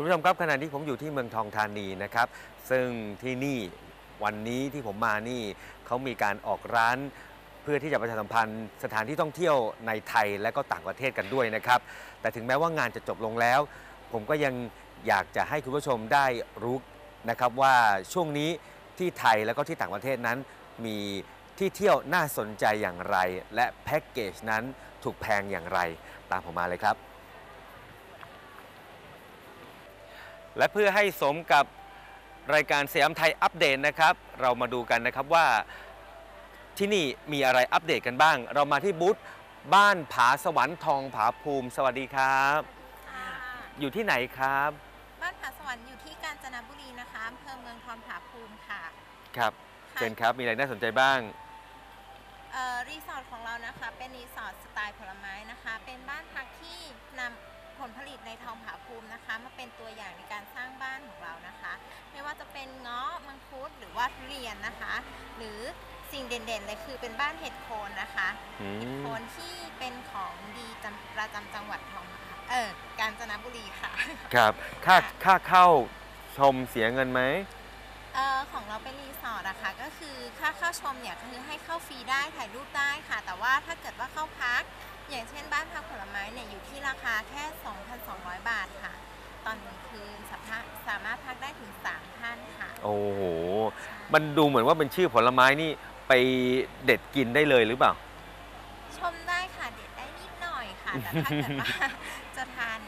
คุณผู้ชมครับขณะที่ผมอยู่ที่เมืองทองธานีนะครับ ซึ่งที่นี่วันนี้ที่ผมมานี่เขามีการออกร้าน เพื่อที่จะประชาสัมพันธ์สถานที่ท่องเที่ยวในไทยและก็ต่างประเทศกันด้วยนะครับ แต่ถึงแม้ว่างานจะจบลงแล้ว ผมก็ยังอยากจะให้คุณผู้ชมได้รู้นะครับว่าช่วงนี้ที่ไทยแล้วก็ที่ต่างประเทศนั้นมีที่เที่ยวน่าสนใจอย่างไร และแพ็กเกจนั้นถูกแพงอย่างไร ตามผมมาเลยครับ และเพื่อให้สมกับรายการสยามไทยอัปเดตนะครับ เรามาดูกันนะครับว่าที่นี่มีอะไรอัปเดตกันบ้าง เรามาที่บูธบ้านผาสวรรค์ทองผาภูมิ สวัสดีครับค่ะอยู่ที่ไหนครับ บ้านผาสวรรค์อยู่ที่กาญจนบุรีนะคะอำเภอเมืองทองผาภูมิค่ะ ครับค่ะเชิญครับมีอะไรน่าสนใจบ้างเอ่อรีสอร์ทของเรานะคะ เป็นรีสอร์ทสไตล์ผลไม้นะคะ เป็นบ้านพักที่นำ ผลผลิตในทองผาภูมินะคะ มาเป็นตัวอย่างในการสร้างบ้านของเรานะคะ ไม่ว่าจะเป็นเงาะมังคุดหรือว่าทุเรียนนะคะ หรือสิ่งเด่นๆเลยคือเป็นบ้านเห็ดโคนนะคะอืเห็ดมโคนที่เป็นของดีจำประจำจังหวัดทองผาเออกาญจนบุรีค่ะ ครับค่าค่าเข้าชมเสียเงินไหม เอ่อของเราเป็นรีสอร์ทอะค่ะก็คือค่าเข้าชมเนี่ยคือให้เข้าฟรีได้ถ่ายรูปได้ค่ะ แต่ว่าถ้าเกิดว่าเข้าพัก อย่างเช่นบ้านพักผลไม้เนี่ยอยู่ที่ราคาแค่ 2,200 บาทค่ะ ตอนหนึ่งคืนสามารถสามารถพักได้ถึง3ท่านค่ะ โอ้โห มันดูเหมือนว่าเป็นชื่อผลไม้นี่ไปเด็ดกินได้เลยหรือเปล่า ชมได้ค่ะเด็ดได้นิดหน่อยค่ะ แต่ถ้าเกิดว่าจะทาน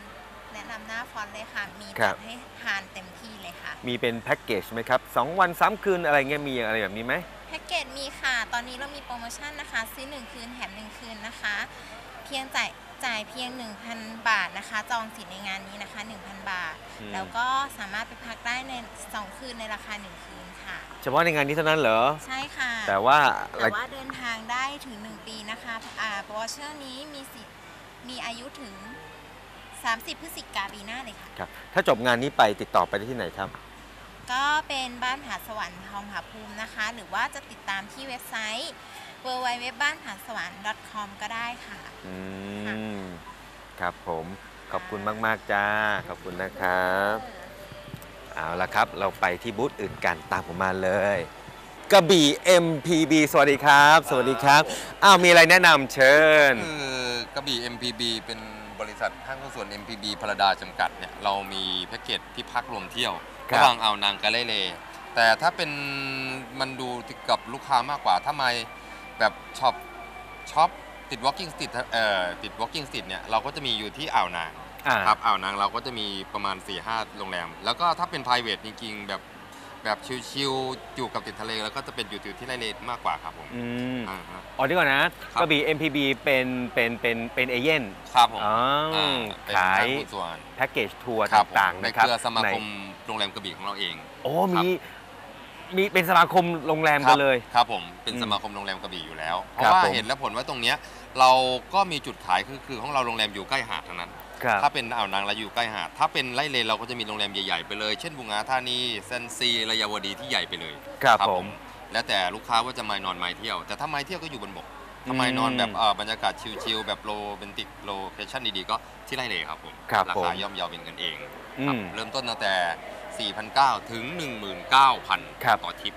แนะนำหน้าฟอนต์เลยค่ะ มีครัจับ ดให้ทานเต็มที่เลยค่ะ มีเป็นแพ็กเกจไหมครับ2วัน3คืนอะไรเงี้ยมีอะไรแบบนี้ไหม แพ็กเกจมีค่ะ ตอนนี้เรามีโปรโมชั่นนะคะ ซื้อ 1 คืนแถม1คืนนะคะเพียงจ่ายจ่ายเพียง 1,000 บาทนะคะ จองสิทธิ์ในงานนี้นะคะ 1,000 บาท อืม แล้วก็สามารถไปพักได้ใน 2 คืนในราคา 1 คืนค่ะ เฉพาะในงานนี้เท่านั้นเหรอ ใช่ค่ะ แต่ว่าแต่ว่าเดินทางได้ถึง 1 ปีนะคะอ่าโปรโมชั่นนี้มีสิทธิ์มีอายุถึง 30 พฤศจิกาปีหน้าเลยค่ะ ครับถ้าจบงานนี้ไปติดต่อไปได้ที่ไหนครับ ก็เป็นบ้านผาสวรรค์ทองผาภูมินะคะ หรือว่าจะติดตามที่เว็บไซต์ w w w บ้านผาสวรรค์ .com ก็ได้ค่ะ อืม ครับผม ขอบคุณมาก ๆ จ้า ขอบคุณนะครับ เอาละครับ เราไปที่บูธอื่นกัน ตามผมมาเลยกระบี่ MPB สวัสดีครับ สวัสดีครับ อ้าว มีอะไรแนะนำเชิญ คือกระบี่ MPB เป็นบริษัทห้างหุ้นส่วน MPB พลดาจำกัดเนี่ยเรามีแพ็กเกจที่พักรวมเที่ยวครับ ระหว่างอ่าวนางกะเลเล แต่ถ้าเป็นมันดูกับลูกค้ามากกว่าถ้าไม่ แบบช็อปช็อปติด walking street เอ่อติด walking street เนี่ยเราก็จะมีอยู่ที่อ่าวนางอ่า ครับอ่าวนางเราก็จะมีประมาณ4-5โรงแรม แล้วก็ถ้าเป็น private จริงๆ แบบแบบชิลๆอยู่กับติดทะเลแล้วก็จะเป็นอยู่ที่ไรเลมากกว่าครับผมอืมอ่าฮะ อ๋อเดียวก่อนนะครับกระบี่ MPB เป็นเป็นเป็นเป็นเอเย่น ครับผมอ๋ออาเป็นขายห้างหุ้นส่วนแพ็กเกจทัวร์ครับผมต่างในๆนะคเครับรือสมาคมในโรงแรมกระบี่ของเราเอง โอ้ครับมี มีเป็นสมาคมโรงแรมคกัรันเลย ครับผมเป็นอืมสมาคมโรงแรมกระบี่อยู่แล้ว เพครับราะว่าผมเห็นและผลว่าตรงเนี้ยเราก็มีจุดขายคือคือของเราโรงแรมอยู่ใกล้หาดทั้งนั้นครับถ้าเป็นอ่าวนางเราอยู่ใกล้หาด ถ้าเป็นไร่เลนเราก็จะมีโรงแรมใหญ่ๆไปเลย เช่นบุงาธานีเซนซีระยาวดีที่ใหญ่ไปเลย ครับผม แล้วแต่ลูกค้าว่าจะมานอนไม้เที่ยว แต่ถ้าไม้เที่ยวก็อยู่บนบกอืมถ้าไม้นอนแบบเอ่อบรรยากาศชิลๆแบบโรแมนติกโลเคชั่นดีๆก็ที่ไร่เลครับผมครับราผมคาย่อมเยาเป็นกันเองอืครับมเริ่มต้นตั้งแต่ 4,900 ถึง 19,000 ครับ ต่อทริป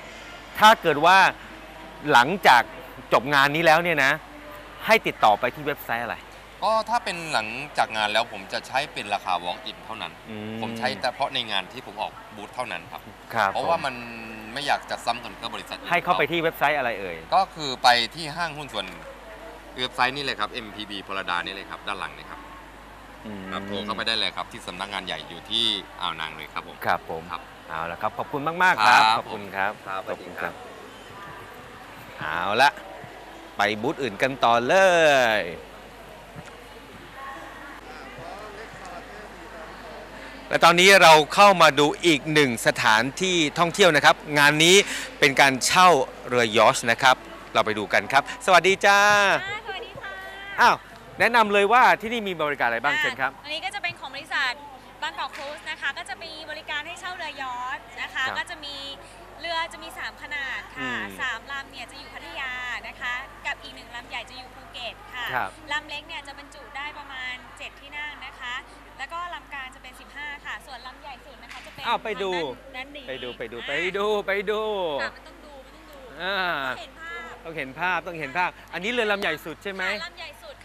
ถ้าเกิดว่าหลังจากจบงานนี้แล้วเนี่ยนะ ให้ติดต่อไปที่เว็บไซต์อะไร ก็ถ้าเป็นหลังจากงานแล้วผมจะใช้เป็นราคา walk in เท่านั้น อืผมใช้แต่เพราะในงานที่ผมออกบูธเท่านั้นครับ ครับเพราะว่าผมันไม่อยากจะซ้ำกันกับบริษัทอื่นให้เข้าไปที่เว็บไซต์อะไรเอ่ย ก็คือไปที่ห้างหุ้นส่วนเว็บไซต์นี่เลยครับ MPB พลดานี่เลยครับ ด้านหลังนี่ครับ ครับโทรเข้าไปได้เลยครับที่สำนักงานใหญ่อยู่ที่อ่าวนางเลยครับผมครับผมครับ เอาละครับ ขอบคุณมาก ๆ ครับ ครับขอบคุณครับครับขอบคุณสวัสดีครับเอาละไปบูธอื่นกันต่อเลย และตอนนี้เราเข้ามาดูอีกหนึ่งสถานที่ท่องเที่ยวนะครับ งานนี้เป็นการเช่าเรือยอชต์นะครับ เราไปดูกันครับ สวัสดีจ้า ค่ะสวัสดีค่ะ อ้าว แนะนำเลยว่าที่นี่มีบริการอะไรบ้างเชิญครับ อันนี้ก็จะเป็นของบริษัทบางกอกครูซนะคะ ก็จะมีบริการให้เช่าเรือยอชต์นะคะ ครับก็จะมีเรือจะมี 3 ขนาดค่ะอืมสามลำเนี่ยจะอยู่พัทยานะคะ กับอีกหนึ่งลำใหญ่จะอยู่ภูเก็ตค่ะครับ ลำเล็กเนี่ยจะบรรจุได้ประมาณ7 7ที่นั่งนะคะ แล้วก็ลำกลางจะเป็น 15 ค่ะ ส่วนลำใหญ่สุดนะคะจะเป็นอ้าวไปดู ด้านนี้ไปดูไปดูอ่าไปดูไปดูค่ะมันต้องดูมันต้องดูอ่าเห็นภาพต้องเห็นภาพต้องเห็นภาพ อันนี้เรือลำใหญ่สุดใช่ไหม ค่ะลำใหญ่สุดค่ะได้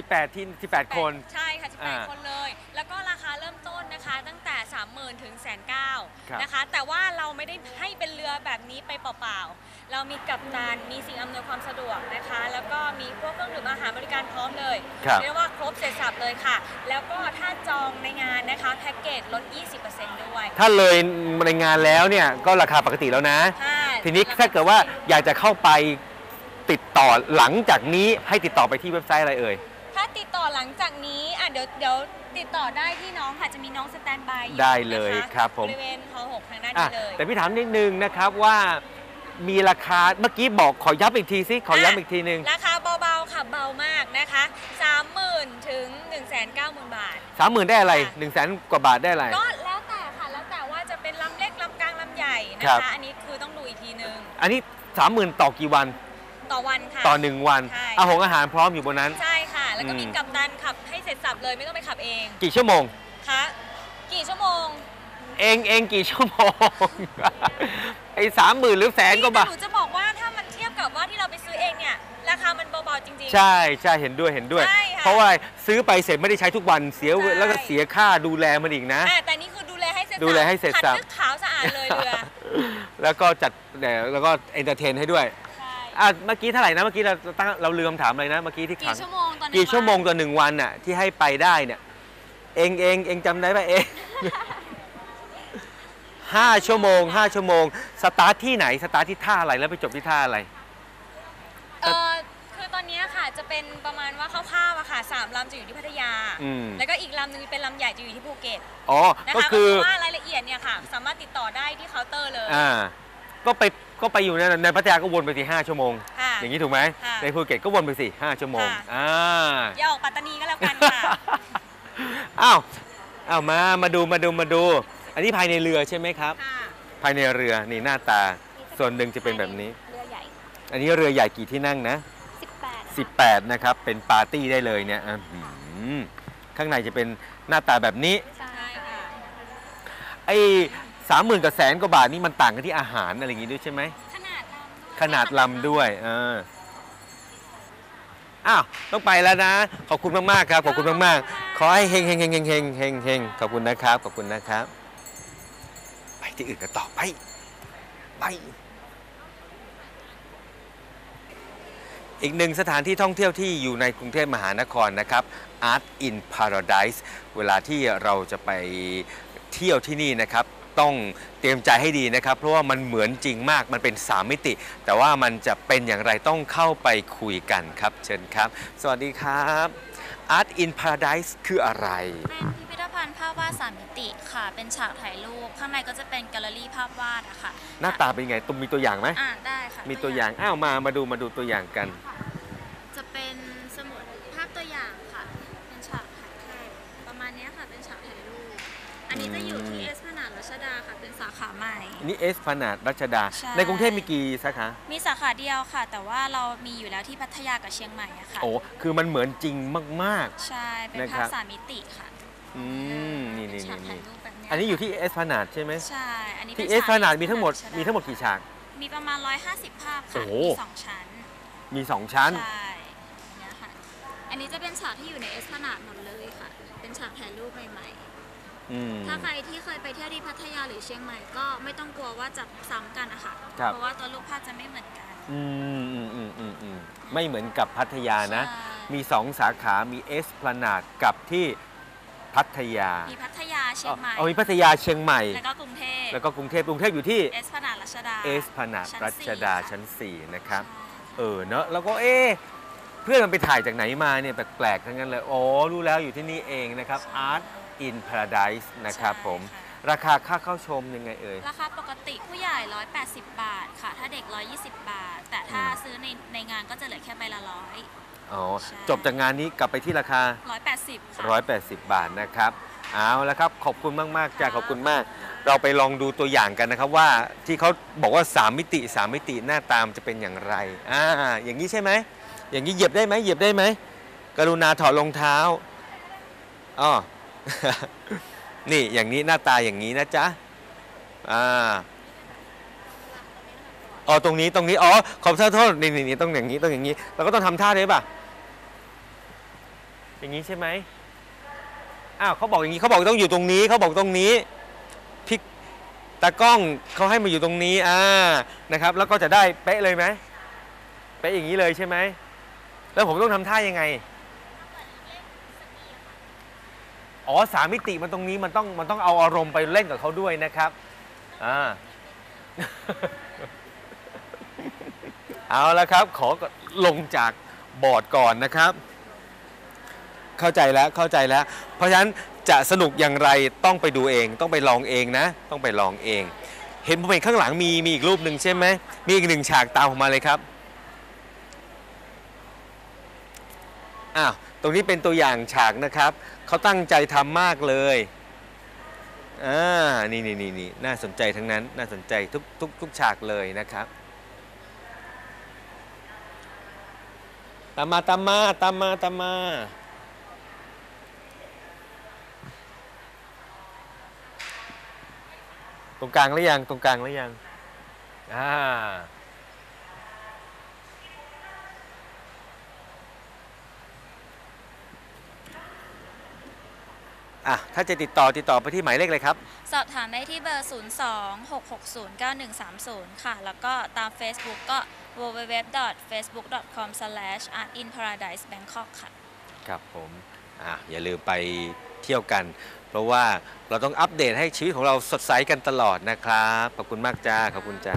18เลย18 ที่ 18 คน ใช่ค่ะอ่า18คนเลย แล้วก็ราคาเริ่มต้นนะคะ ตั้งแต่ 30,000ถึงแสนเก้าครับนะคะ แต่ว่าเราไม่ได้ให้เป็นเรือแบบนี้ไปเปล่าๆ เรามีกัปตัน มีสิ่งอำนวยความสะดวกนะคะ แล้วก็มีพวกเครื่องดื่มอาหารบริการพร้อมเลยครับ เรียกว่าครบเสร็จสับเลยค่ะ แล้วก็ถ้าจองในงานนะคะแพ็กเกจลด 20%ด้วยถ้าเลยในงานแล้วเนี่ยก็ราคาปกติแล้วนะ ค่ะ ทีนี้ถ้าเกิดว่าอยากจะเข้าไปติดต่อหลังจากนี้ให้ติดต่อไปที่เว็บไซต์อะไรเอ่ยถ้าติดต่อ หลังจากนี้อะเดี๋ยวเดี๋ยวติดต่อได้ที่น้องค่ะจะมีน้องสแตนบายอยู่ได้เลยนะะครับผม บริเวณฮอหกทางด้านอะนี้เลย แต่พี่ถามนิดนึงนะครับว่ามีราคาเมื่อกี้บอกขอย้ำอีกทีสิขอย้ำอีกทีนึงราคาเบาๆค่ะเบามากนะคะ 30,000 ถึง 190,000 บาท สามหมื่นได้อะไรค่ะหนึ่งแสนกว่าบาทได้อะไร ก็แล้วแต่ค่ะ แล้วแต่ว่าจะเป็นลำเล็กลำกลางลำใหญ่นะครัคะ บ อันนี้คือต้องดูอีกทีนึง อันนี้สามหมื่นต่อกี่วัน ต่อวันค่ะ ต่อหนึ่งวันใช่ อาหงอาหารพร้อมอยู่บนนั้น ใช่ค่ะ แล้วก็มีอืม กัปตันขับให้เสร็จสับเลยไม่ต้องไปขับเองกี่ชั่วโมง คะกี่ชั่วโมงเองเองกี่ชั่วโมง ไอ้สามหมื่นหรือแสนก็บาท หนูจะบอกว่าถ้ามันเทียบกับว่าที่เราไปซื้อเองเนี่ย ราคามันเบาๆจริงๆใช่ใช่เห็นด้วยเห็นด้วย ใช่ค่ะเพราะว่าซื้อไปเสร็จไม่ได้ใช้ทุกวันเสียใช่ แล้วก็เสียค่าดูแลมันอีกนะ อะแต่นี่คือดูแลให้เสร็จดูแลให้เสร็จสับ ขัดนึกขาวสะอาดเลยเรือ แล้วก็จัดแล้วก็เอนเตอร์เทนให้ด้วยใช่ อะเมื่อกี้เท่าไหร่นะเมื่อกี้เราตั้งเราลืมถามอะไรนะเมื่อกี้ที่ขักี่งชั่วโมงตอนนี้กี่ชั่วโมงต่อหนึ่งวันน่ะที่ให้ไปได้เนี่ยเองเองเองจำได้ปะเอง ห้าชั่วโมงห้าชั่วโมงสตาร์ทที่ไหนสตาร์ทที่ท่าอะไรแล้วไปจบที่ท่าอะไร เออคือตอนนี้ค่ะจะเป็นประมาณว่าคร่าวๆอะค่ะสามลำจะอยู่ที่พัทยา อืม แล้วก็อีกลำหนึงเป็นลำใหญ่จะอยู่ที่ภูเก็ตอ๋อนะก็คะคือว่ารายละเอียดเนี่ยค่ะ สามารถติดต่อได้ที่เคาน์เตอร์เลย อ่าก็ไป ก็ไปอยู่ในในพัทยาก็วนไปสิห้าชั่วโมง ค่ะอย่างนี้ถูกไหมค่ะในภูเก็ตก็วนไปสิห้าชั่วโมงค่ะ อ่า อย่าออกปัตตานีก็แล้วกันค่ะ อ้าวอ้าวมามาดูมาดูมาดู อันนี้ภายในเรือใช่ไหมครับ ค่ะภายในเรือนี่หน้าตา ส่วนหนึ่งจะเป็นแบบนี้ เรือใหญ่ อันนี้เรือใหญ่กี่ที่นั่งนะ 18 18 นะครับ เป็นปาร์ตี้ได้เลยเนี่ยอื้อหือข้างในจะเป็นหน้าตาแบบนี้ ใช่ค่ะ ไอ้ สามหมื่นกับแสนกว่าบาทนี่มันต่างกันที่อาหารอะไรอย่างงี้ด้วยใช่ไหม ขนาดลำด้วยขนาดลำด้วยเอออ้าว ต้องไปแล้วนะ ขอบคุณมาก ๆ ครับ ขอบคุณมาก ๆ ขอให้เฮงเฮงเฮงเฮงเฮงเฮงเฮงขอบคุณนะครับ ขอบคุณนะครับ ไปที่อื่นกันต่อไป ไป อีกหนึ่งสถานที่ท่องเที่ยวที่อยู่ในกรุงเทพมหานครนะครับ Art in Paradise เวลาที่เราจะไปเที่ยวที่นี่นะครับ ต้องเตรียมใจให้ดีนะครับ เพราะว่ามันเหมือนจริงมากมันเป็น 3 มิติ แต่ว่ามันจะเป็นอย่างไรต้องเข้าไปคุยกันครับ เชิญครับ สวัสดีครับ Art in Paradise คืออะไร เป็นพิพิธภัณฑ์ภาพวาดสามมิติค่ะ เป็นฉากถ่ายรูป ข้างในก็จะเป็นแกลเลอรี่ภาพวาดอะค่ะหน้าตาเป็นยังไงตุ้มมีตัวอย่างไหมอ่าได้ค่ะมีตัวอย่างอ้าวมามาดูมาดูตัวอย่างกันจะเป็นสมุดภาพตัวอย่างค่ะ เป็นฉากถ่ายภาพประมาณเนี้ยค่ะ เป็นฉากถ่ายรูป อันนี้จะอยู่ที่อืมเอสพนาดรั ชดาค่ะเป็นสาขาใหม่ นี่เอสพนาดรัชดา ใช่ ในกรุงเทพมีกี่สาขา มีสาขาเดียวค่ะ แต่ว่าเรามีอยู่แล้วที่พัทยากับเชียงใหม่อะค่ะ โอ้ คือมันเหมือนจริงมาก ใช่ เป็นนะคภารัพบ สามมิติค่ะๆ อืม นี่เป็นี่ฉากนี่ถ่ายนี่รูปแบบเนี้ยอันนี้อยู่ที่เอสพนาดใช่ไหม ใช่ อันนี้ที่ป็เอสพนาดมีทั้งหมดฉากมีทั้งหมดกี่ฉาก มีประมาณ 150 ภาพโอ้ค่ะโห มีสองชั้น มีสองชั้น ใช่เนี่ยค่ะ อันนี้จะเป็นฉากที่อยู่ในเอสพนาดหมดเลยค่ะ เป็นฉากถ่ายรูปใหม่อืมๆ ถ้าใครที่เคยไปเที่ยวที่พัทยาหรือเชียงใหม่ก็ไม่ต้องกลัวว่าจะซ้ำกันนะคะครับ เพราะว่าตัวรูปภาพจะไม่เหมือนกัน อืมอืมอืมอืมอืมไม่เหมือนกับพัทยานะ ใช่ มีสองสาขามีเอสพนาดกับที่พัทยามีพัทยาเชียงใหม่ เอามีพัทยาเชียงใหม่ แล้วก็กรุงเทพแล้วก็กรุงเทพกรุงเทพอยู่ที่เอสพนาดรัชดาเอสพนาดชั้นรัสี่ชดาค่ะชั้น 4 นะครับใช่เออเนอะแล้วก็เอ๊ะเพื่อนมันไปถ่ายจากไหนมาเนี่ยแปลกๆทั้งนั้นเลยโอ้รู้แล้วอยู่ที่นี่เองนะครับ Art in Paradise นะครับใช่ผมค่ะราคาค่าเข้าชมยังไงเอ่ย ราคาปกติผู้ใหญ่ 180 บาทค่ะ ถ้าเด็ก 120 บาท แต่ถ้าอืมซื้อในในงานก็จะเหลือแค่ใบละร้อยอ๋อใช่จบจากงานนี้กลับไปที่ราคา 180ค่ะ180 บาทนะครับ เอาละครับ ขอบคุณมากๆจ้าขอบคุณมาก เราไปลองดูตัวอย่างกันนะครับว่าที่เขาบอกว่า 3 มิติ 3 มิติหน้าตามนจะเป็นอย่างไร อ่า อย่างนี้ใช่ไหม อย่างนี้เหยียบได้ไหมเหยียบได้ไหม กรุณาถอดรองเท้าอ๋อ นี่อย่างนี้หน้าตาอย่างนี้นะจ๊ะอ่าอ๋อตรงนี้ตรงนี้อ๋อขอบโทษโทษนี่นี่นี่ต้องอย่างนี้ต้องอย่างนี้เราก็ต้องทำท่าด้วยป่ะอย่างนี้ใช่ไหมอ้าวเขาบอกอย่างนี้เขาบอกต้องอยู่ตรงนี้เขาบอกตรงนี้พิกตากล้องเขาให้มาอยู่ตรงนี้อ่านะครับ แล้วก็จะได้เป๊ะเลยไหมเป๊ะอย่างนี้เลยใช่ไหมแล้วผมต้องทำท่ายังไง อ๋อสามมิติมันตรงนี้มันต้องมันต้องเอาอารมณ์ไปเล่นกับเขาด้วยนะครับอ่าเอาละครับ ขอลงจากบอร์ดก่อนนะครับ เข้าใจแล้วเข้าใจแล้ว เพราะฉะนั้นจะสนุกอย่างไรต้องไปดูเอง ต้องไปลองเองนะ ต้องไปลองเอง เห็นผมเห็นข้างหลังมีมีอีกรูปหนึ่งใช่ไหมมีอีกหนึ่งฉากตามผมมาเลยครับ อ้าวตรงนี้เป็นตัวอย่างฉากนะครับเขาตั้งใจทำมากเลยอ่านี่นี่นี่นี่น่าสนใจทั้งนั้นน่าสนใจทุกทุกทุกฉากเลยนะครับตามมาตามมาตามมาตามมาตรงกลางหรือยังตรงกลางหรือยังอ่า อะถ้าจะติดต่อติดต่อไปที่หมายเลขเลยครับ สอบถามได้ที่เบอร์ 02-660-9130 ค่ะ แล้วก็ตาม Facebook ก็ www.facebook.com/artinparadisebangkok ค่ะ ครับผมอะอย่าลืมไปเที่ยวกัน เพราะว่าเราต้องอัปเดตให้ชีวิตของเราสดใสกันตลอดนะครับ ขอบคุณมากจ้า ขอบคุณจ้า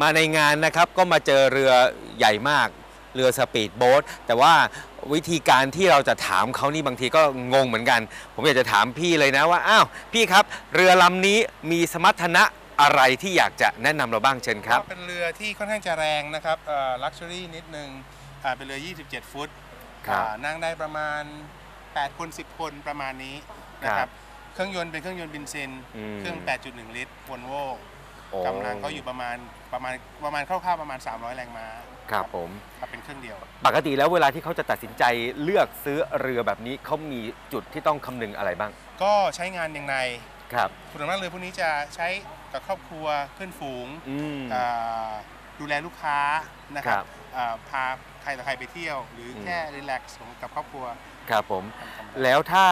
มาในงานนะครับก็มาเจอเรือใหญ่มากเรือสปีดโบ๊ทแต่ว่า วิธีการที่เราจะถามเขานี่บางทีก็งงเหมือนกัน ผมอยากจะถามพี่เลยนะว่าอ้าวพี่ครับ เรือลำนี้มีสมรรถนะอะไรที่อยากจะแนะนำเราบ้างเชิญครับ ก็เป็นเรือที่ค่อนข้างจะแรงนะครับลักชัวรี่นิดนึงอ่าเป็นเรือ 27 ฟุตครับ อ่านั่งได้ประมาณ 8 คน 10 คนประมาณนี้นะคครัรับบเครื่องยนต์เป็นเครื่องยนต์บินซิน อืม เครื่อง 8.1 ลิตรวอลโวโอ้กำลังก็อยู่ประมาณประมาณประมาณคร่าวๆประมาณ 300 แรงม้า ครับผม ครับเป็นเครื่องเดียว ปกติแล้วเวลาที่เขาจะตัดสินใจเลือกซื้อเรือแบบนี้เขามีจุดที่ต้องคำนึงอะไรบ้าง ก็ใช้งานอย่างไรครับส่วนมากเรือพวกนี้จะใช้กับครอบครัวเพื่อนฝูงอืม อ่าดูแลลูกค้านะครัครับบอ่าพาใครต่อใครไปเที่ยว หรืออม แค่รีแลกซ์กับครอบครัวครับผม ทำๆ แล้วถ้า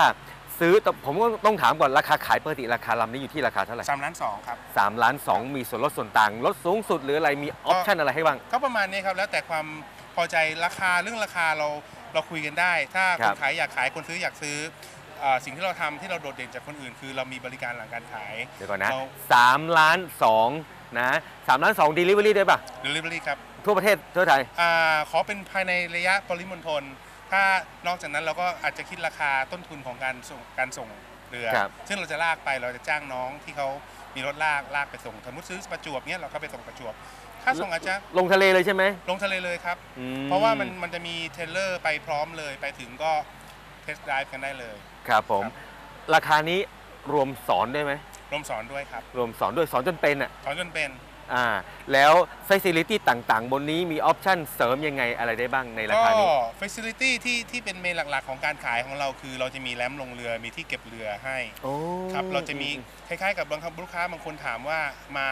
ซื้อแต่ผมก็ต้องถามก่อนราคาขายปกติราคาลำนี้อยู่ที่ราคาเท่าไหร่สามล้านสองครับสามล้านสองมีส่วนลดส่วนต่างลดสูงสุดหรืออะไรมีออปชั่นอะไรให้บ้าง ก็ประมาณนี้ครับ แล้วแต่ความพอใจราคาเรื่องราคาเราเราคุยกันได้ ถ้าคครับนขายอยากขายคนซื้ออยากซื้ออ่าสิ่งที่เราทำที่เราโดดเด่นจากคนอื่น คือเรามีบริการหลังการขาย เดี๋ยวก่อนนะเรา สามล้านสองนะสามล้านสองด e ลิเวอรี่ได้ป่ะ Delivery ครับทั่วประเทศทั่วไทย อาขอเป็นภายในระยะปริมณฑล ถ้านอกจากนั้นเราก็อาจจะคิดราคาต้นทุนของการส่งการส่งเรือ ครับ ซึ่งเราจะลากไปเราจะจ้างน้องที่เขามีรถลากลากไปส่งสมมติซื้อประจวบเนี้ยเราก็ไปส่งประจวบค่าส่งอาจจะลงทะเลเลยใช่ไหมลงทะเลเลยครับ อืเพราะว่ามันมันจะมีเทรลเลอร์ไปพร้อมเลยไปถึงก็เทสต์ไดฟ์กันได้เลยครับผมครับราคานี้รวมสอนด้วยไหมรวมสอนด้วยครับ รวมสอนด้วยสอนจนเป็นอะ สอนจนเป็น อ่าแล้วฟ a ซิลิตี้ต่างๆ บนนี้มีออปชั่นเสริมยังไงอะไรได้บ้างในราก็คานี้ ฟ a ซิลิตี้ที่ที่เป็นเมนหลักๆ ของการขายของเราคือ เราจะมีแรมลงเรือมีที่เก็บเรือให้โอ้ครับเราจะมีคล้ายๆ กับบางครั้งลูกค้าบางคนถามว่ามา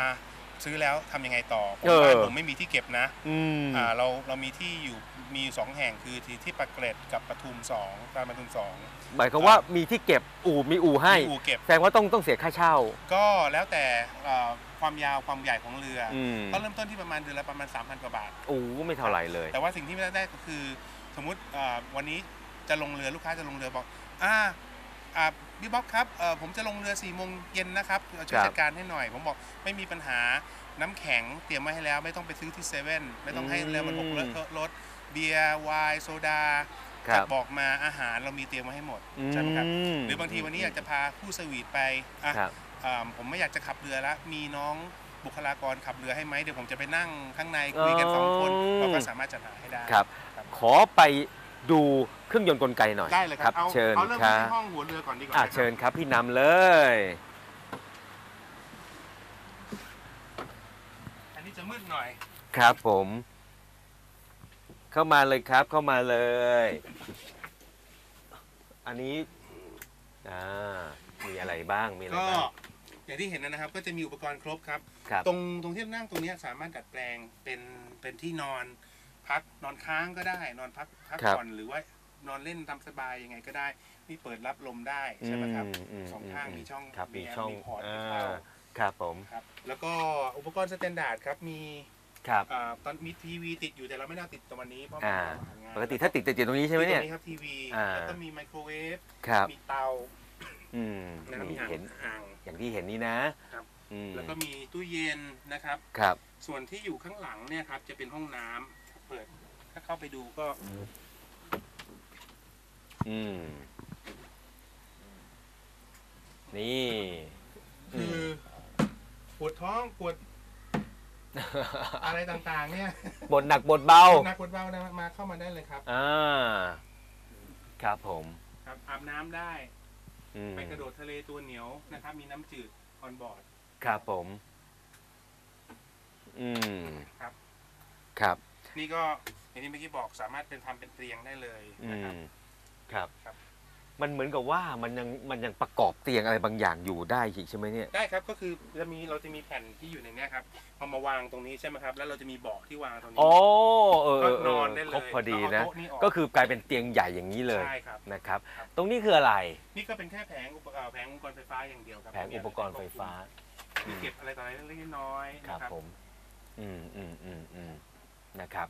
ซื้อแล้วทำยังไงต่อผมเออ บ้านผมไม่มีที่เก็บนะอืม อ่าเราเรามีที่อยู่มีอยู่สองแห่งคือที่ที่ปากเกร็ดกับปทุมสองตามปทุมสองหมายความว่ามีที่เก็บอู่มีอู่ให้มีอู่เก็บ แสดงว่าต้องต้องเสียค่าเช่า ก็แล้วแต่เอ่อความยาวความใหญ่ของเรืออืมก็เริ่มต้นที่ประมาณเดือนละประมาณ 3,000 กว่าบาทโอ้ไม่เท่าไหร่เลย แต่ว่าสิ่งที่ไม่ได้ก็คือ สมมุติเอ่อวันนี้จะลงเรือลูกค้าจะลงเรือบอกอ่าอ่า พี่บ๊อบครับเอ่อผมจะลงเรือ4ี่โมงเย็นนะครับช่วยครับจัดการให้หน่อย ผมบอกไม่มีปัญหาน้ำแข็งเตรียมไว้ให้แล้ว ไม่ต้องไปซื้อที่เซเว่นไม่ต้องให้เรือมันหกเลอะเทอะรถเบียร์ไวน์โซดาครับบอกมาอาหารเรามีเตรียมไว้ให้หมดใช่ไหมครับมหรือบางทีวันนี้อยากจะพาผู้สวีทไปอะครับอ่าผมไม่อยากจะขับเรือแล้วมีน้องบุคลากรขับเรือให้ไหมเดี๋ยวผมจะไปนั่งข้างในคุยกันสองคนอ๋อเราก็สามารถจัดหาให้ได้ครับครับขอไปดู เครื่องยนต์กลไกหน่อยได้เลยครับเอาเชิญเอาเริ่มครัที่บห้องหัวเรือก่อนดีกว่าอะนะครับเชิญครับพี่นำเลย อันนี้จะมืดหน่อยครับผม เข้ามาเลยครับเข้ามาเลย อันนี้อ่ามีอะไรบ้างมีอะไรก็บ้างอย่างที่เห็นนะครับ ก็จะมีอุปกรณ์ครบครับ ครับ ตรงตรงที่นั่งตรงเนี้ยสามารถดัดแปลงเป็นเป็นที่นอนพักนอนค้างก็ได้ นอนพักพักครับ ผ่อนหรือว่า นอนเล่นทำสบายยังไงก็ได้ นี่เปิดรับลมได้ใช่ไหมครับอืมสองข้างอืมีช่องครับมีแอร์ช่องมีพอร์ตอ่ให้เข้าาครับผมครับแล้วก็อุปกรณ์สแตนดาร์ดครับมีครับอ่าตอนมีทีวีติดอยู่แต่เราไม่น่าติดตรงวันนี้เพราะอ่ามันงานปกติถ้าติดติดอยู่ตรงนี้ใช่ไหมเนี่ยตรงนี้ครับทีวีอ่า แล้วก็มีไมโครเวฟครับมีเตาอืมนะครับมีนี่อ่างเห็นอ่าง อย่างที่เห็นนี่นะครับ อืมแล้วก็มีตู้เย็นนะครับ ครับ ส่วนที่อยู่ข้างหลังเนี่ยครับจะเป็นห้องน้ำเปิดถ้าเข้าไปดูก็ อืม นี่ คือปวดท้องปวด อะไรต่างๆ เนี่ยบทหนักบทเบาหนักปวดเบานะมาเข้ามาได้เลยครับ อ่า ครับผม ครับอาบน้ำได้ อืม ไปกระโดดทะเลตัวเหนียวนะครับ มีน้ำจืดออนบอร์ด ครับผม อืม ครับ ครับ นี่ก็อย่างที่เมื่อกี้บอกสามารถเป็นทำเป็นเตียงได้เลยอืนะครับ ม ครับ ครับ มันเหมือนกับว่ามันยังมันยังประกอบเตียงอะไรบางอย่างอยู่ได้อีกใช่ไหมเนี่ย ได้ครับก็คือจะมีเราจะมีแผ่นที่อยู่ในเนี้ยครับเอามาวางตรงนี้ใช่ไหมครับ แล้วเราจะมีเบาะที่วางตรงนี้โอ้เออเอก็อเอนออนได้เลยครบพอดีนะแล้วเอาโต๊ะนี่ออก ก็คือกลายเป็นเตียงใหญ่อย่างนี้เลยใช่ครับ นะครับ ครับ ตรงนี้คืออะไร นี่ก็เป็นแค่แผงอุปกรณ์แผงอุปกรณ์ไฟฟ้าอย่างเดียวครับแผงอุปกรณ์ไฟฟ้า มีเก็บอะไรต่ออะไรเล็กๆน้อยๆครับนะครับผม อืมอืมอืมอืมนะครับ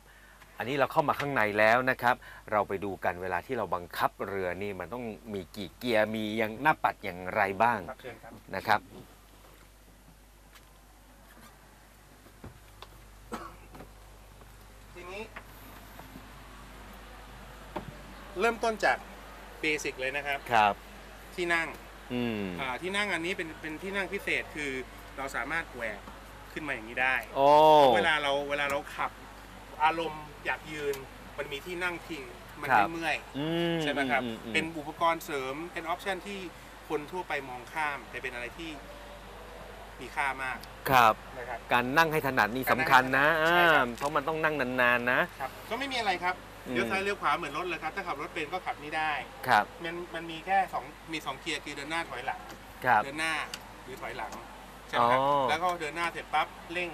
อันนี้เราเข้ามาข้างในแล้วนะครับ เราไปดูกันเวลาที่เราบังคับเรือนี่มันต้องมีกี่เกียร์มียังหน้าปัดอย่างไรบ้างครับเชิญครับนะครับ ทีนี้ เริ่มต้นจากเบสิกเลยนะครับ ครับ ที่นั่งอืมอ่าที่นั่งอันนี้เป็นเป็นที่นั่งพิเศษคือเราสามารถแหวกขึ้นมาอย่างนี้ได้ โอ้ เวลาเราเวลาเราขับ อารมณ์อยากยืน มันมีที่นั่งพิงมันครัไม่บเมื่อยอืใช่ไหมครับ อือืเป็นอุปกรณ์เสริมเป็นออปชันที่คนทั่วไปมองข้าม แต่เป็นอะไรที่มีค่ามากครับ นะครับ การนั่งให้ถนัดนี่สำคัญนะใช่ครับ อ่าเพราะมันต้องนั่งนานๆนะครับ ก็ไม่มีอะไรครับอืมเลี้ยวซ้ายเลี้ยวขวาเหมือนรถเลยครับ ถ้าขับรถเป็นก็ขับนี่ได้ ครับมันมันมีแค่สองมีสองเกียร์คือเดินหน้าถอยหลัง ครับ เดินหน้าหรือถอยหลังใช่ไหมครับอ๋อ แล้วก็เดินหน้าเสร็จปั๊บเร่ง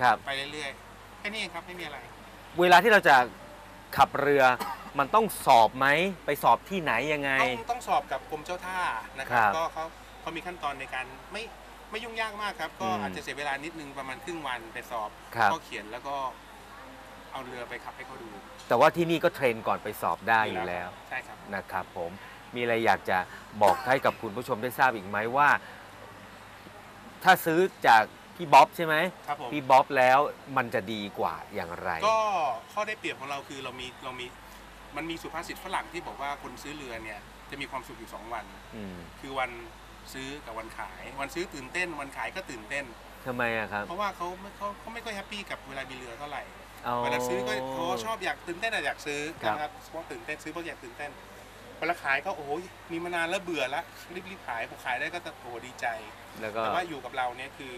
ครับ ไปเรื่อยๆ แค่นี้เองครับไม่มีอะไร เวลาที่เราจะขับเรือ มันต้องสอบไหมไปสอบที่ไหนยังไง ต้องต้องสอบกับกรมเจ้าท่านะครัครับบก็เขาเขามีขั้นตอนในการไม่ไม่ยุ่งยากมากครับ ก็อืมอาจจะเสียเวลานิดนึงประมาณครึ่งวันไปสอบครับก็เขียนแล้วก็เอาเรือไปขับให้เขาดูแต่ว่าที่นี่ก็เทรนก่อนไปสอบได้อยู่แล้ว ใช่ครับ นะครับผมมีอะไรอยากจะบอกให้กับคุณผู้ชมได้ทราบอีกไหมว่า ถ้าซื้อจาก พี่บ๊อบใช่ไหมครับผม พี่บ๊อบแล้วมันจะดีกว่าอย่างไร ก็ข้อได้เปรียบของเราคือเรามีเรามีมันมีสุภาษิตฝรั่งที่บอกว่าคนซื้อเรือเนี่ยจะมีความสุขอยู่สองวัน อืมคือวันซื้อกับวันขาย วันซื้อตื่นเต้น วันขายก็ตื่นเต้น ทำไมอะครับเพราะว่าเขาไม่เขาเขาไม่ค่อยแฮปปี้กับเวลามีเรือเท่าไหร่อ๋อ เวลาซื้อก็โอ้ชอบอยากตื่นเต้นอะอยากซื้อครับ นะครับเพราะตื่นเต้นซื้อเพราะอยากตื่นเต้นเวลาขายก็โอ้ยมีมานานแล้วเบื่อแล้วรีบๆขายพอขายได้ก็จะโอ้ดีใจ แล้วก็แต่ว่าอยู่กับเราเนี่ยคือ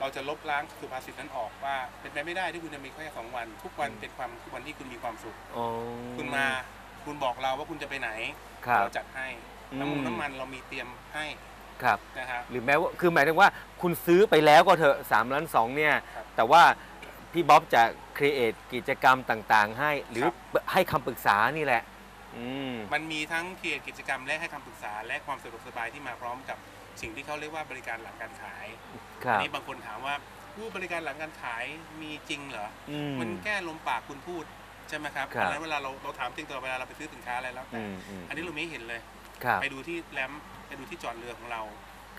เราจะลบล้างสุภาษิตนั้นออกว่า เป็นไปไม่ได้ที่คุณจะมีแค่สองวัน ทุกวันเป็นความทุกวันที่คุณมีความสุขอ๋อ คุณมาคุณบอกเราว่าคุณจะไปไหนครับเราจัดให้อืมน้ำมันน้ำมันเรามีเตรียมให้ครับ นะครับหรือแม้ว่าคือหมายถึงว่าคุณซื้อไปแล้วก็เถอะสามล้านสองเนี่ย ครับแต่ว่าพี่บ๊อบจะครีเอทกิจกรรมต่างๆ ให้ หรือครับ ให้คำปรึกษานี่แหละ อืม มันมีทั้งเกียรติกิจกรรมและให้คำปรึกษาและความสะดวกสบายที่มาพร้อมกับ สิ่งที่เขาเรียกว่าบริการหลังการขายครัอับนี้บางคนถามว่าผู้บริการหลังการขายมีจริงเหรออืมมันแค่ลมปากคุณพูดใช่ไหมครับครับเพราะฉะนั้นเวลาเราเราถามจริงตลอดเวลาเราไปซื้อสินค้าอะไรแล้วแต่อืมอืมอันนี้เราไม่เห็นเลยครับไปดูที่แรมป์ไปดูที่จอดเรือของเรา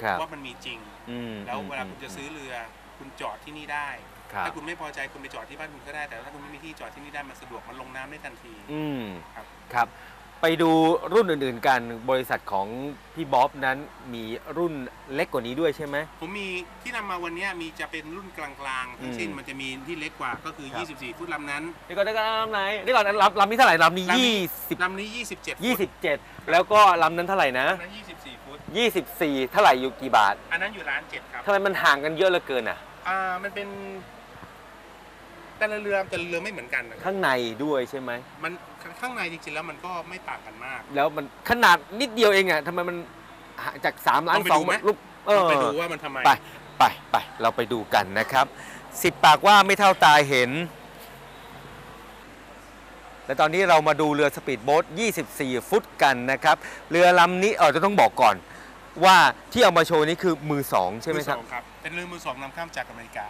ครับว่ามันมีจริงอืมแล้วเวลาคุณจะซื้อเรือคุณจอดที่นี่ได้ครับถ้าคุณไม่พอใจคุณไปจอดที่บ้านคุณก็ได้ แต่ถ้าคุณไม่มีที่จอดที่นี่ได้มันสะดวกมันลงน้ำได้ทันที อืมครับ ครับ ไปดูรุ่นอื่นๆกันบริษัทของพี่บ๊อบนั้นมีรุ่นเล็กกว่านี้ด้วยใช่ไหม ผมมีที่นำมาวันเนี้ยมีจะเป็นรุ่นกลางๆทั้งสิ้นอืมมันจะมีที่เล็กกว่าก็คือ ครับ 24 ฟุตลำนั้นเดี๋ยวก่อนเดี๋ยวก่อนลำไหนเดี๋ยวก่อนลำลำนี้เท่าไหร่ลำนี้ลำนี้ยี่สิบลำนี้ 27ยี่สิบเจ็ดแล้วก็ลำนั้นเท่าไหร่นะลำนั้น24 ฟุต ยี่สิบสี่เท่าไหร่อยู่กี่บาทอันนั้นอยู่ร้านเจ็ดครับทำไมมันห่างกันเยอะเหลือเกินอะ อ่ามันเป็นแต่ละเรือแต่ละเรือไม่เหมือนกันนะครับข้างในด้วยใช่ไหมมัน ข้างในจริงๆแล้วมันก็ไม่ต่างกันมาก แล้วมันขนาดนิดเดียวเองอะทำไมมันหาจาก3ล้านต้องไปสองดูไหมลูกเออไปดูว่ามันทำไมไปไปไปเราไปดูกันนะครับสิบปากว่าไม่เท่าตาเห็น และตอนนี้เรามาดูเรือสปีดโบ๊ท 24 ฟุตกันนะครับ เรือลำนี้เออจะต้องบอกก่อน ว่าที่เอามาโชว์นี้คือมือสองใช่ไหมมือคสรับองครับ เป็นเรือมือสองนำข้ามจากอเมริกา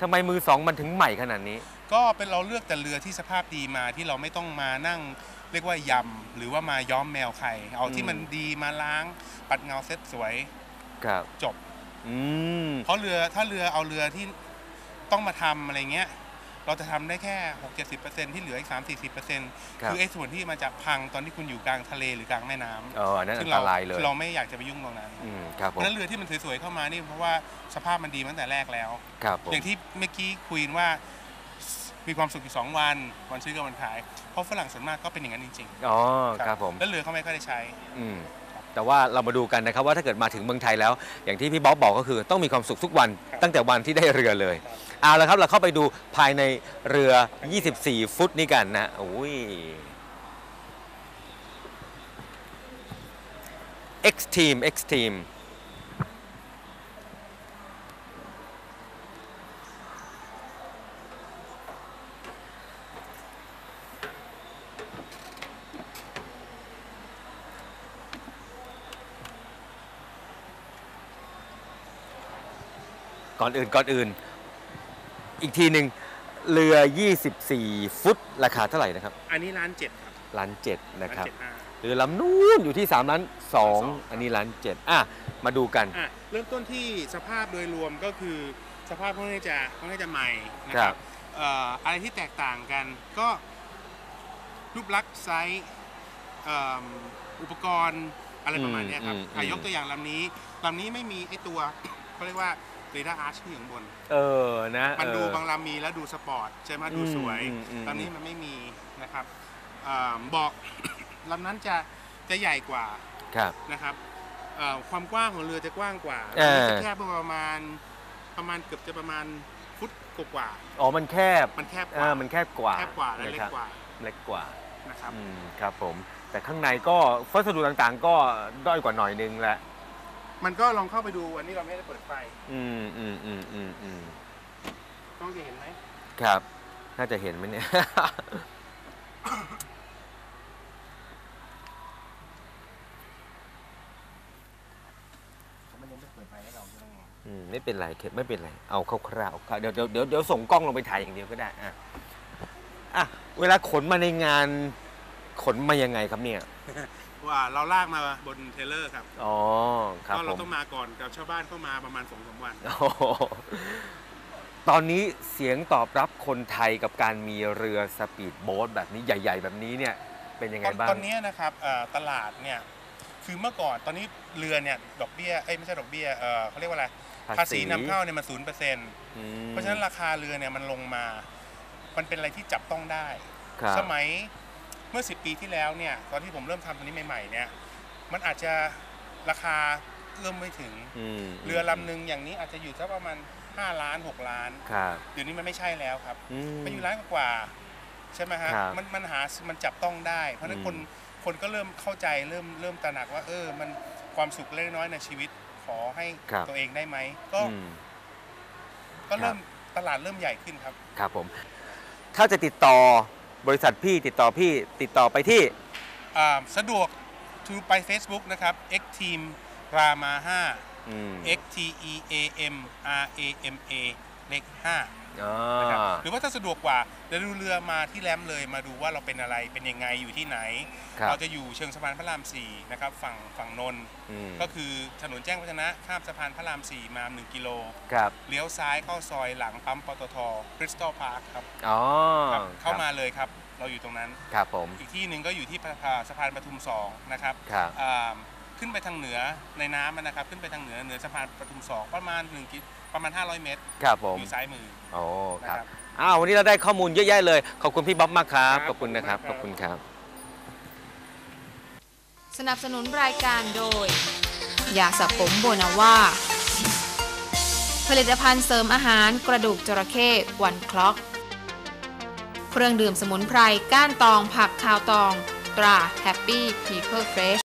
ทำไมมือสองมันถึงใหม่ขนาดนี้ ก็เป็นเราเลือกแต่เรือที่สภาพดีมาที่เราไม่ต้องมานั่งเรียกว่ายำหรือว่ามาย้อมแมวใคร เอาที่อืมมันดีมาล้าง ปัดเงาเซ็ตสวยครับจบ อืม เพราะเรือถ้าเรือเอาเรือที่ต้องมาทำอะไรเงี้ย เราจะทำได้แค่ 6 7 0 ที่เหลืออีก 3 4 0ครับคือไอ้ส่วนที่มันจะพังตอนที่คุณอยู่กลางทะเลหรือกลางแม่น้ำเอออันนั้นอัซึ่งนตเรารายเลยคือเราไม่อยากจะไปยุ่งตรงนั้นอืมครับเพผมราะฉะนั้นเรือที่มันสวยๆเข้ามานี่เพราะว่าสภาพมันดีมาตั้งแต่แรกแล้วครับผมอย่างที่เมื่อกี้คุยว่ามีความสุขอยู่สองวัน วันซื้อกับวันขาย เพราะฝรั่งส่วนมากก็เป็นอย่างนั้นจริงอ๋อๆครับผม แล้วเรือเขาไม่ค่อยได้ใช้ อืมแต่ว่าเรามาดูกันนะครับว่าถ้าเกิดมาถึงเมืองไทยแล้ว อย่างที่พี่บ๊อบบอกก็คือต้องมีความสุขทุกวันครับตั้งแต่วันที่ได้เรือเลยครับ เอาละครับเราเข้าไปดูภายในเรือ 24 ฟุตนี้กันนะโอ้ย X Team X Team ก่อนอื่นก่อนอื่น อีกทีหนึ่งเรือ 24 ฟุต ราคาเท่าไหร่นะครับอันนี้ร้านเจ็ดครับล้านเจ็ดนะร้านครับเจ็ดห้าเรือลำนู้นอยู่ที่3ล้านสองสองอันนี้ล้านเจ็ดอะ มาดูกัน อะเริ่มต้นที่สภาพโดยรวมก็คือสภาพค่อนข้างจะค่อนข้างจะใหม่นะคครัรับบเอ่ออะไรที่แตกต่างกันก็รูปลักษณ์ไซส์เอิ่มอุปกรณ์อะไรประมาณเนี้ยครับอืมอืมอะยกตัวอย่างลำนี้ลำนี้ไม่มีไอตัว เขาเรียกว่า เรดาร์อาร์ชที่อยู่ข้างบน เออนะมันดูเออบางลำมีแล้วดูสปอร์ตใช่ไหมดูอืมสวยอืมอืมลำนี้มันไม่มีนะครับเอ่อบอกลำนั้นจะจะใหญ่กว่าครับนะครับเอ่อความกว้างของเรือจะกว้างกว่าเออมันจะแคบประมาณประมาณเกือบจะประมาณฟุตกว่าอ๋อมันแคบๆมันแคบกเอว่าอมันแคบกว่าแคบกว่าและเล็นะกครับกว่าเล็กกว่านะครับอืมครับผมแต่ข้างในก็วัสดุต่างๆ ก็ด้อยกว่าหน่อยนึงแหละ มันก็ลองเข้าไปดูอันนี้เราไม่ได้เปิดไฟอืมอืมอืมอืมอืมต้องจะเห็นไหมครับ น่าจะเห็นไหมเนี่ย มันยังไม่เปิดไฟให้เราใช่ไหมอืมไม่เป็นไรเข็ดไม่เป็นไร เอาคร่าวๆครับเดี๋ยวเดี๋ยวเดี๋ยวเดี๋ยวส่งกล้องลงไปถ่ายอย่างเดียวก็ได้อะอะเวลาขนมาในงาน ขนมายังไงครับเนี่ย ว่าเราลากมาบนเทรลเลอร์ครับอ๋อ ครับก็ผเรามต้องมาก่อนกับชาวบ้านเข้ามาประมาณสองสามวัน โอ้โหตอนนี้เสียงตอบรับคนไทยกับการมีเรือสปีดโบ๊ทแบบนี้ใหญ่ ๆ แบบนี้เนี่ย เป็นยังไงบ้าง ตอนนี้นะครับเอ่อตลาดเนี่ยคือเมื่อก่อนตอนนี้เรือเนี่ยดอกเบี้ยเอ้ยไม่ใช่ดอกเบี้ยเอ่อเขาเรียกว่าอะไรภาษี ภาษีนำเข้าเนี่ยมันศูนย์เปอร์เซ็นต์อืมเพราะฉะนั้นราคาเรือเนี่ยมันลงมา มันเป็นอะไรที่จับต้องได้ ครับ สมัย เมื่อ 10 ปีที่แล้วเนี่ยตอนที่ผมเริ่มทำตัวนี้ใหม่ๆเนี่ยมันอาจจะราคาเอื้อมไม่ถึงมเรือลำหนึ่งอย่างนี้อาจจะอยู่สักประมาณ5ล้าน 6 ล้านครับเดี๋ยวนี้มันไม่ใช่แล้วครับ อืม มันอยู่ล้านกว่าๆใช่ไหมฮะครับมันมันหามันจับต้องได้ เพราะฉะนั้นอืม คนคนก็เริ่มเข้าใจเริ่มเริ่มตระหนักว่า เออ มันความสุขเล็กน้อยในชีวิตขอให้ครับตัวเองได้ไหมก็อืม ก็เริ่มตลาดเริ่มใหญ่ขึ้นครับ ครับผม ถ้าจะติดต่อ บริษัทพี่ติดต่อพี่ติดต่อไปที่ อ่าสะดวกทูไป Facebook นะครับ X Team Rama อืม 5 X T E A M R A M A เลข5อ๋อนะครับหรือว่าถ้าสะดวกกว่าเดี๋ยวดูเรือมาที่แรมเลยมาดูว่าเราเป็นอะไรเป็นยังไงอยู่ที่ไหน ครับ เราจะอยู่เชิงสะพานพระราม4นะครับฝั่งฝั่งนนท์อืมก็คือถนนแจ้งวัฒนะข้ามสะพานพระราม4มา1กิโล ครับ เลี้ยวซ้ายเข้าซอยหลังปั๊มปตทคริสตัลพาร์คครับอ๋อครับเข้าครับมาเลยครับ เราอยู่ตรงนั้น ครับผม อีกที่หนึ่งก็อยู่ที่สะพานปทุม2นะครับครับ อ่าขึ้นไปทางเหนือในน้ำนะครับ ขึ้นไปทางเหนือเหนือสะพานปทุม2ประมาณ1กิ ประมาณ 500 เมตรครับผมอยู่ซ้ายมือโอ้ครับนะครับอ้าววันนี้เราได้ข้อมูลเยอะแยะเลย ขอบคุณพี่บ๊อบมากครับครับขอบคุณนะครับขขออบบคุคุณณคครัรับบสนับสนุนรายการโดยยาสระผมโบนาว่า ผลิตภัณฑ์เสริมอาหารกระดูกจระเข้วันคล็อก เครื่องดื่มสมุนไพรก้านตองผักคาวตอง ตรา Happy People Fresh